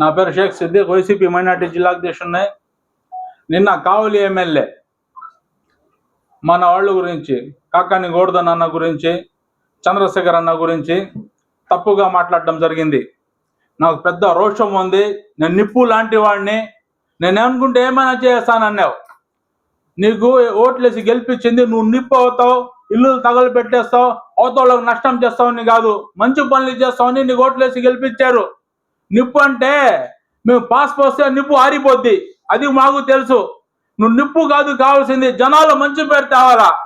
నా పేరు Sheikh Siddique YCP minority జిల్లా అధ్యక్షుడిని నిన్న కావలి ఎమ్మెల్యే మన వాళ్ళ గురించి కాకాని గోవర్ధన్ అన్న గురించి చంద్రశేఖర్ అన్న గురించి తప్పుగా మాట్లాడడం జరిగింది. నాకు పెద్ద రోషం ఉంది. నేను నిప్పు లాంటి వాడిని. నేను అనుకుంటే ఏమైనా చేస్తానన్నావు. నీకు ఓట్లేసి గెలిపించింది నువ్వు నిప్పు అవుతావు ఇల్లు తగలు పెట్టేస్తావు అవతలకు నష్టం చేస్తావని కాదు మంచి పనులు చేస్తావని నీకు ఓట్లేసి గెలిపించారు. నిప్పు అంటే మేము పాస్ పోస్తే నిప్పు ఆరిపోద్ది. అది మాకు తెలుసు. నువ్వు నిప్పు కాదు కావాల్సింది జనాలు మంచి పేరు తేవాలా?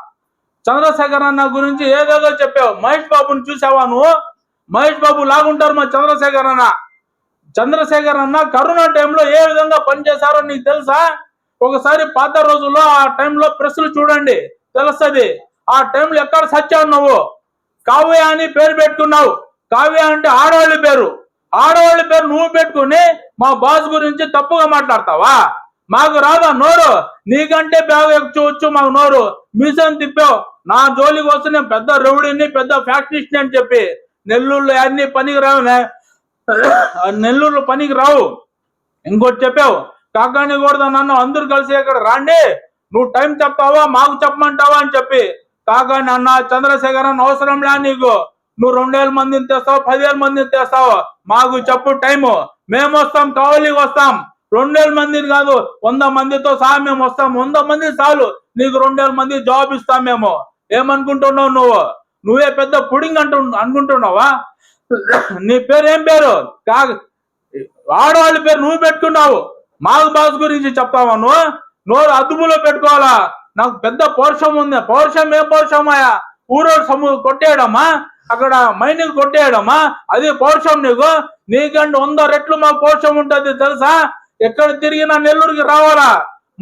చంద్రశేఖర్ అన్న గురించి ఏదేదో చెప్పావు. మహేష్ బాబుని చూసావా నువ్వు? మహేష్ బాబు లాగుంటారు మా చంద్రశేఖర్ అన్న. చంద్రశేఖర్ అన్న కరోనా టైంలో ఏ విధంగా పనిచేశారో నీకు తెలుసా? ఒకసారి పాత రోజుల్లో ఆ టైంలో ప్రెస్లు చూడండి. తెలుస్తుంది. ఆ టైంలో ఎక్కడ సచ్చావు నువ్వు? కావ్య అని పేరు పెట్టుకున్నావు. కావ్య అంటే ఆడవాళ్ళ పేరు. ఆడవాళ్ళ పేరు నువ్వు పెట్టుకుని మా బాస్ గురించి తప్పుగా మాట్లాడతావా? మాకు రాదా నోరు? నీకంటే బాగా ఎక్కువచ్చు మాకు నోరు. మిషన్ తిప్పావు. నా జోలికి వస్తే నేను పెద్ద రౌడీని పెద్ద ఫ్యాక్టరీస్ని అని చెప్పి నెల్లూరులో అన్ని పనికి రావు నెల్లూరులో పనికి రావు. ఇంకోటి చెప్పావు. కాకాని కూడా నన్ను అందరు కలిసి ఇక్కడ రాండి. నువ్వు టైం చెప్తావా మాకు చెప్పమంటావా అని చెప్పి కాకాని అన్న చంద్రశేఖర్ అన్న అవసరం లే నీకు. నువ్వు రెండేళ్ళ మందిని తెస్తావు పదివేల మందిని తెస్తావు మాకు చెప్పు టైము మేము వస్తాం కావలికి వస్తాం. రెండేల మందిని కాదు వంద మందితో సహా మేము వస్తాం. వంద మంది చాలు నీకు రెండేల మంది జాబ్ ఇస్తాం మేము. ఏమనుకుంటున్నావు నువ్వు? నువ్వే పెద్ద పుడింగ్ అంటు అనుకుంటున్నావా? నీ పేరు ఏం పేరు? కా ఆడవాళ్ళ పేరు నువ్వు పెట్టుకున్నావు. మాకు బాస్ గురించి చెప్తావా నువ్వు? నోరు అదుపులో పెట్టుకోవాలా? నాకు పెద్ద పౌరుషం ఉంది. పౌరుషం ఏ పౌరుషమాయా ఊరోడు సము కొట్టేయడమా? అక్కడ మైనింగ్ కొట్టేయడమా? అది పౌరుషం నీకు? నీకంటే వంద రెట్లు మాకు పౌరుషం ఉంటుంది తెలుసా? ఎక్కడ తిరిగినా నెల్లూరుకి రావాలా?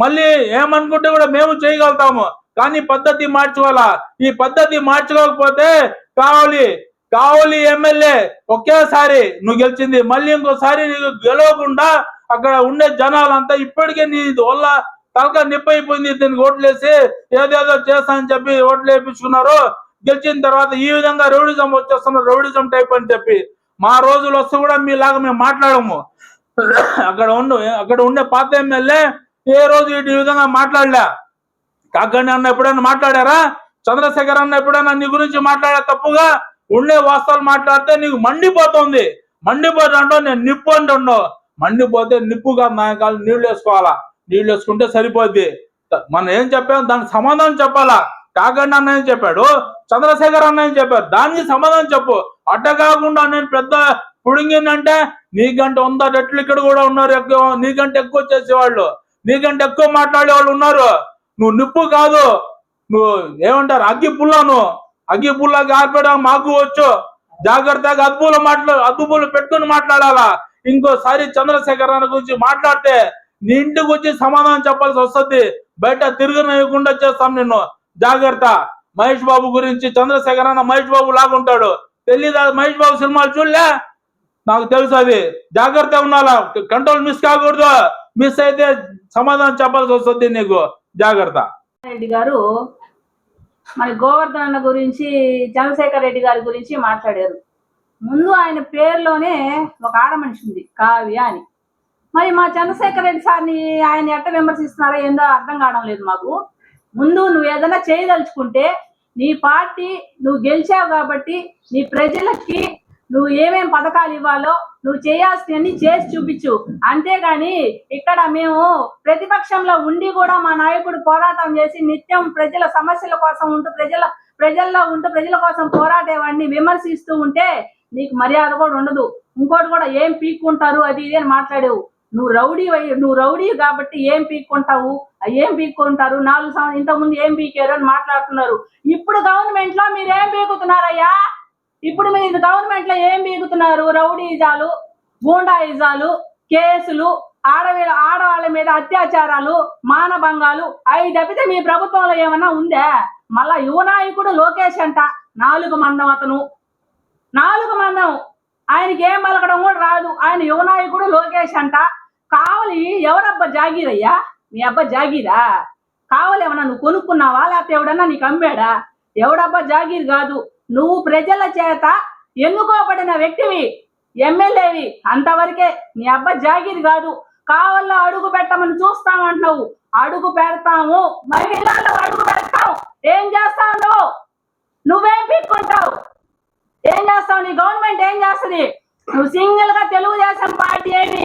మళ్ళీ ఏమనుకుంటే కూడా మేము చేయగలుగుతాము. కానీ పద్ధతి మార్చుకోవాలా? ఈ పద్ధతి మార్చుకోకపోతే కావాలి కావలి ఎమ్మెల్యే ఒకేసారి నువ్వు గెలిచింది. మళ్ళీ ఇంకోసారి నీకు గెలవకుండా అక్కడ ఉండే జనాలంతా ఇప్పటికే నీ వల్ల తలక నిప్పైపోయింది దీనికి ఓట్లేసి ఏదేదో చేస్తా అని చెప్పి ఓట్లు వేయించుకున్నారు. గెలిచిన తర్వాత ఈ విధంగా రౌడిజం వచ్చేస్తున్న రౌడిజం టైప్ అని చెప్పి మా రోజులు వస్తే కూడా మీలాగా మేము మాట్లాడము. అక్కడ ఉండు అక్కడ ఉండే పాత ఎమ్మెల్యే ఏ రోజు ఇటు ఈ విధంగా మాట్లాడలే. కాకండి అన్న ఎప్పుడైనా మాట్లాడారా? చంద్రశేఖర్ అన్న ఎప్పుడైనా నీ గురించి మాట్లాడే తప్పుగా ఉండే వాస్తవాలు మాట్లాడితే నీకు మండిపోతుంది. మండిపోతుండో నేను నిప్పు అంటుండో. మండిపోతే నిప్పుగా నాయకాలు నీళ్ళు వేసుకోవాలా? నీళ్ళు వేసుకుంటే సరిపోద్ది. మనం ఏం చెప్పాం దానికి సమాధానం చెప్పాలా? కాకండి అన్న చెప్పాడు. చంద్రశేఖర్ అన్న చెప్పాడు. దానికి సమాధానం చెప్పు. అడ్డ కాకుండా నేను పెద్ద పుడింగిందంటే నీకంటే వంద రెట్లు ఇక్కడ కూడా ఉన్నారు ఎక్కువ. నీకంటే ఎక్కువ చేసేవాళ్ళు. నీకంటే ఎక్కువ మాట్లాడే వాళ్ళు ఉన్నారు. నువ్వు నిప్పు కాదు. నువ్వు ఏమంటారు? అగ్గి పుల్లను. అగ్గి పుల్లకి ఆర్పేయడం మాకు వచ్చు. జాగ్రత్తగా అద్భులు మాట్లా అద్భులు పెట్టుకుని మాట్లాడాలా? ఇంకోసారి చంద్రశేఖర్ అన్న గురించి మాట్లాడితే నీ ఇంటికి వచ్చి సమాధానం చెప్పాల్సి వస్తుంది. బయట తిరగనివ్వకుండా చేస్తాం నిన్ను. జాగ్రత్త. మహేష్ బాబు గురించి చంద్రశేఖర్ అన్న మహేష్ బాబు లాగుంటాడు. తెలీదా? మహేష్ బాబు సినిమాలు చూడలే? నాకు తెలుసు అది. జాగ్రత్తగా ఉండాలా? కంట్రోల్ మిస్ కాకూడదు. మిస్ అయితే సమాధానం చెప్పాల్సి వస్తుంది నీకు. జాగ్రత్త. రెడ్డి గారు మరి గోవర్ధన్ అన్న గురించి చంద్రశేఖర్ రెడ్డి గారి గురించి మాట్లాడారు. ముందు ఆయన పేరులోనే ఒక ఆడ మనిషి ఉంది కావ్య అని. మరి మా చంద్రశేఖర్ రెడ్డి సార్ని ఆయన ఎట్ట విమర్శిస్తున్నారో ఏందో అర్థం కావడం లేదు మాకు. ముందు నువ్వు ఏదైనా చేయదలుచుకుంటే నీ పార్టీ నువ్వు గెలిచావు కాబట్టి నీ ప్రజలకి నువ్వు ఏమేం పథకాలు ఇవ్వాలో నువ్వు చేయాల్సినవన్నీ చేసి చూపించు. అంతేగాని ఇక్కడ మేము ప్రతిపక్షంలో ఉండి కూడా మా నాయకుడు పోరాటం చేసి నిత్యం ప్రజల సమస్యల కోసం ఉంటూ ప్రజల ప్రజల్లో ఉంటూ ప్రజల కోసం పోరాటేవాడిని విమర్శిస్తూ ఉంటే నీకు మర్యాద కూడా ఉండదు. ఇంకోటి కూడా ఏం పీక్కుంటారు అది ఇది అని మాట్లాడేవు. నువ్వు రౌడీ నువ్వు రౌడీ కాబట్టి ఏం పీక్కుంటావు? ఏం పీక్కుంటారు? నాలుగు సంవత్సరం ఇంతకుముందు ఏం పీకారు అని మాట్లాడుతున్నారు. ఇప్పుడు గవర్నమెంట్లో మీరు ఏం పీకుతున్నారయ్యా? ఇప్పుడు మీరు గవర్నమెంట్లో ఏం పీకుతున్నారు? రౌడీజాలు గూండాయిజాలు కేసులు ఆడవీళ్ళ ఆడవాళ్ళ మీద అత్యాచారాలు మానభంగాలు అవి తప్పితే మీ ప్రభుత్వంలో ఏమన్నా ఉందే? మళ్ళా యువనాయకుడు లోకేష్ అంట నాలుగు మందం అతను. నాలుగు మందం. ఆయనకి ఏం పలకడం కూడా రాదు. ఆయన యువనాయకుడు లోకేష్ అంట. కావాలి ఎవరబ్బా జాగీరయ్యా? మీ అబ్బా జాగీరా? కావలి ఏమన్నా నువ్వు కొనుక్కున్నావా? లేకపోతే ఎవడన్నా నీకు అమ్మాడా? ఎవడబ్బా జాగీర్ కాదు. నువ్వు ప్రజల చేత ఎన్నుకోబడిన వ్యక్తివి ఎమ్మెల్యేవి. అంతవరకే నీ అబ్బా జాగీర్ కాదు. కావాలో అడుగు పెట్టమని చూస్తామంటున్నావు అడుగు పెడతాము. మహిళల్లో అడుగు పెడతావు ఏం చేస్తావు నువ్వు? నువ్వేం పీక్కుంటావు? ఏం చేస్తావు? నీ గవర్నమెంట్ ఏం చేస్తుంది? నువ్వు సింగిల్గా తెలుగుదేశం పార్టీ ఏమి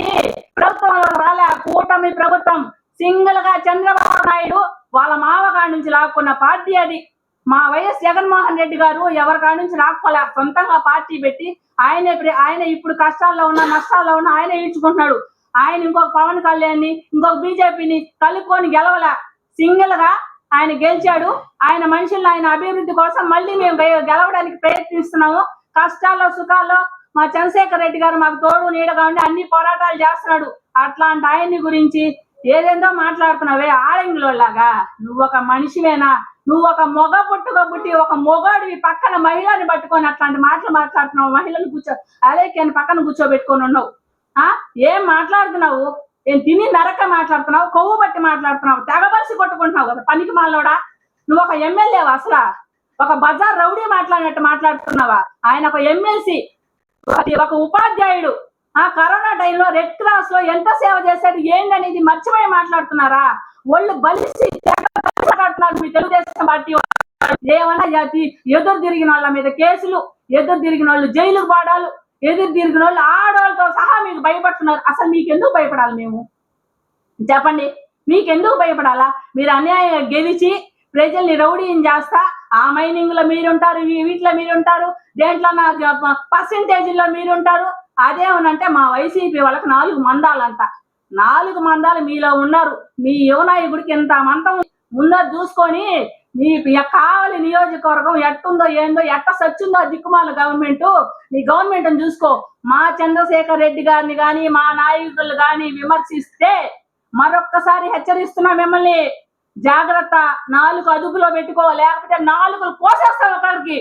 ప్రభుత్వంలో రాలే కూటమి ప్రభుత్వం సింగిల్గా చంద్రబాబు నాయుడు వాళ్ళ మామగారి నుంచి లాక్కున్న పార్టీ అది. మా వైఎస్ జగన్మోహన్ రెడ్డి గారు ఎవరికాడి నుంచి లాక్కోలే? సొంతంగా పార్టీ పెట్టి ఆయన ఇప్పుడు ఆయన ఇప్పుడు కష్టాల్లో ఉన్న నష్టాల్లో ఉన్న ఆయన ఈడ్చుకుంటున్నాడు. ఆయన ఇంకొక పవన్ కళ్యాణ్ని ఇంకొక బీజేపీని కలుపుకొని గెలవలే. సింగిల్గా ఆయన గెలిచాడు. ఆయన మనుషుల్ని ఆయన అభివృద్ధి కోసం మళ్ళీ మేము గెలవడానికి ప్రయత్నిస్తున్నాము. కష్టాల్లో సుఖాల్లో మా చంద్రశేఖర్ రెడ్డి గారు మాకు తోడు నీడగా ఉండి అన్ని పోరాటాలు చేస్తున్నాడు. అట్లాంటి ఆయన్ని గురించి ఏదేందో మాట్లాడుతున్నావే ఆడంగిలోలాగా నువ్వు ఒక మనిషివేనా? నువ్వు ఒక మొగ పుట్టుక పుట్టి ఒక మొగాడివి పక్కన మహిళని పట్టుకొని అట్లాంటి మాటలు మాట్లాడుతున్నావు. మహిళను కూర్చో అదే పక్కన కూర్చోబెట్టుకొని ఉన్నావు. ఆ? ఏం మాట్లాడుతున్నావు? ఏం తిని నరక మాట్లాడుతున్నావు? కొవ్వు బట్టి మాట్లాడుతున్నావు? తెగబలిసి కొట్టుకుంటున్నావు కదా పనికి మాలోడా? నువ్వు ఒక ఎమ్మెల్యేవా అసలా? ఒక బజార్ రౌడీ మాట్లాడినట్టు మాట్లాడుతున్నావా? ఆయన ఒక ఎమ్మెల్సీ ఒక ఉపాధ్యాయుడు. ఆ కరోనా టైంలో రెడ్ క్రాస్లో ఎంత సేవ చేశాడు ఏంటనేది మర్చిపోయి మాట్లాడుతున్నారా? ఒళ్ళు బలిసి మాట్లాడుతున్నారు మీ తెలుగుదేశం పార్టీ ఏమన్నా జాతి ఎదురు తిరిగిన వాళ్ళ మీద కేసులు ఎదురు తిరిగిన వాళ్ళు జైలుకు పాడాలు ఎదురు తిరిగిన వాళ్ళు ఆడవాళ్ళతో సహా మీకు భయపడుతున్నారు. అసలు మీకు ఎందుకు భయపడాలి మేము? చెప్పండి మీకు ఎందుకు భయపడాలా? మీరు అన్యాయంగా గెలిచి ప్రజల్ని రౌడీని చేస్తా ఆ మైనింగ్లో మీరుంటారు వీ- వీటిలో మీరుంటారు దేంట్లో నా పర్సెంటేజీల్లో మీరుంటారు. అదేమనంటే మా వైసీపీ వాళ్ళకి నాలుగు మందాలంట. నాలుగు మందాలు మీలో ఉన్నారు. మీ యువనాయకుడికి ఇంత మంతం ముందో చూసుకొని నీ ప- కావలి నియోజకవర్గం ఎట్టుందో ఏందో ఎట్ట సచ్చుందో దిక్కుమాల గవర్నమెంట్ నీ గవర్నమెంట్ చూసుకో. మా చంద్రశేఖర్ రెడ్డి గారిని కానీ మా నాయకులు కానీ విమర్శిస్తే మరొక్కసారి హెచ్చరిస్తున్నా మిమ్మల్ని. జాగ్రత్త నాలుగు అదుపులో పెట్టుకో లేకపోతే నాలుగు కోసేస్తాం ఒకరికి.